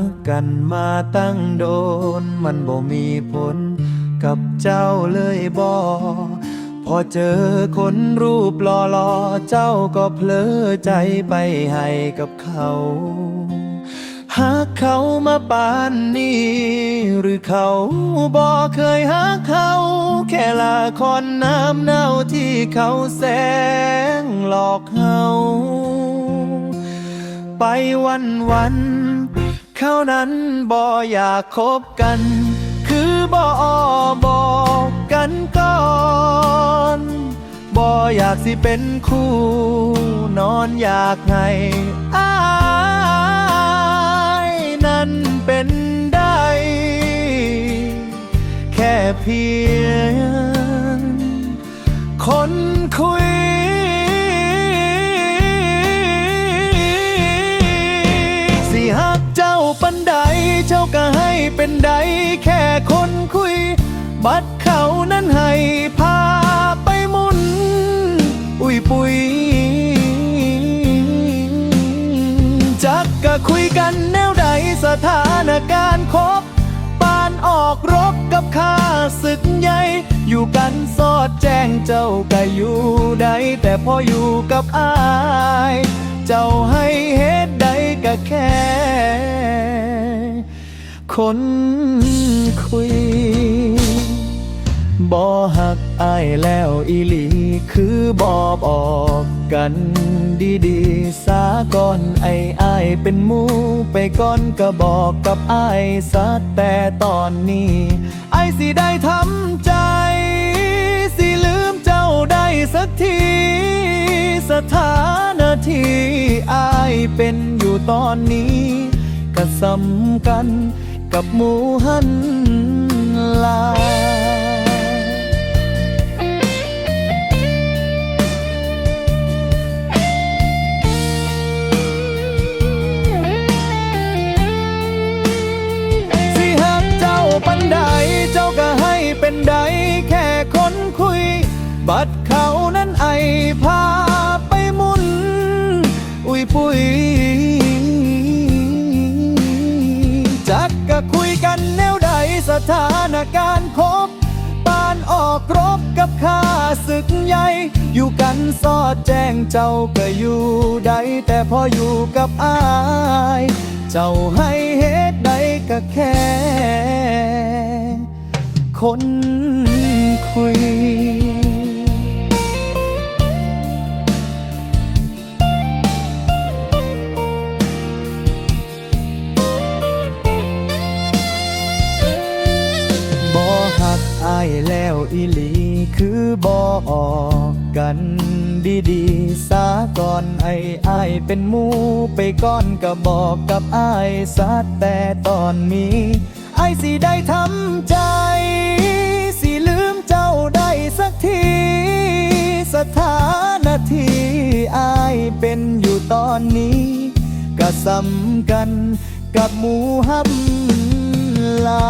กกันมาตั้งโดน มันบ่มีผลกับเจ้าเลยบ่พอเจอคนรูปหล่อๆ เจ้าก็เพลอใจไปให้กับเขาหากเขามาปานนี้ หรือเขาบอกเคยหาเขา แค่ละครน้ำเน่าที่เขาแสงหลอกเขา ไปวันวัน เขานั้นบ่อยากคบกัน คือบ่บอกกันก่อนบ่อยากสิเป็นคู่ นอนอยากไงอ้ายนั้นเป็นได้ แค่เพียง คนคุย เป็นใดแค่คนคุย บัดเขานั้นให้พาไปมุน อุ้ยปุยจักก็คุยกันแนวใดสถานการณ์คบปานออกรบกับข้าศึกใหญ่อยู่กันสอดแจ้งเจ้าก็อยู่ใดแต่พออยู่กับอาย เจ้าให้เหตุใดก็แค่ คนคุยบ่หักอายแล้วอีหลี คือบ่บอกกันดีๆสาก่อนไอ้อายเป็นมูไปก่อนก็บอกกับอายซะแต่ตอนนี้ไอ้ายสิได้ทำใจ สิลืมเจ้าได้สักที สถานะที่อายเป็นอยู่ตอนนี้ก็สำคัญ กับหมูหันลาสิหักเจ้าปันใดเจ้าก็ให้เป็นใดแค่คนคุย บัดเขานั้นไอพาไปมุน อุ้ยปุย ก็คุยกันแนวใดสถานการณ์คบปานออกรบกับข้าศึกใหญ่ อยู่กันสอดแจ้งเจ้าก็อยู่ใดแต่พออยู่กับอาย เจ้าให้เหตุใดก็แค่ คนคุย คือบ่ออกกันดีๆสาก่อนไอ้ไอายเป็นมูไปก่อนก็บอกกับไอายซะแต่ตอนนี้ไอายสิได้ทำใจ สิลืมเจ้าได้สักที สถานที่อายเป็นอยู่ตอนนี้ก็สำคัญกับหมูหับลา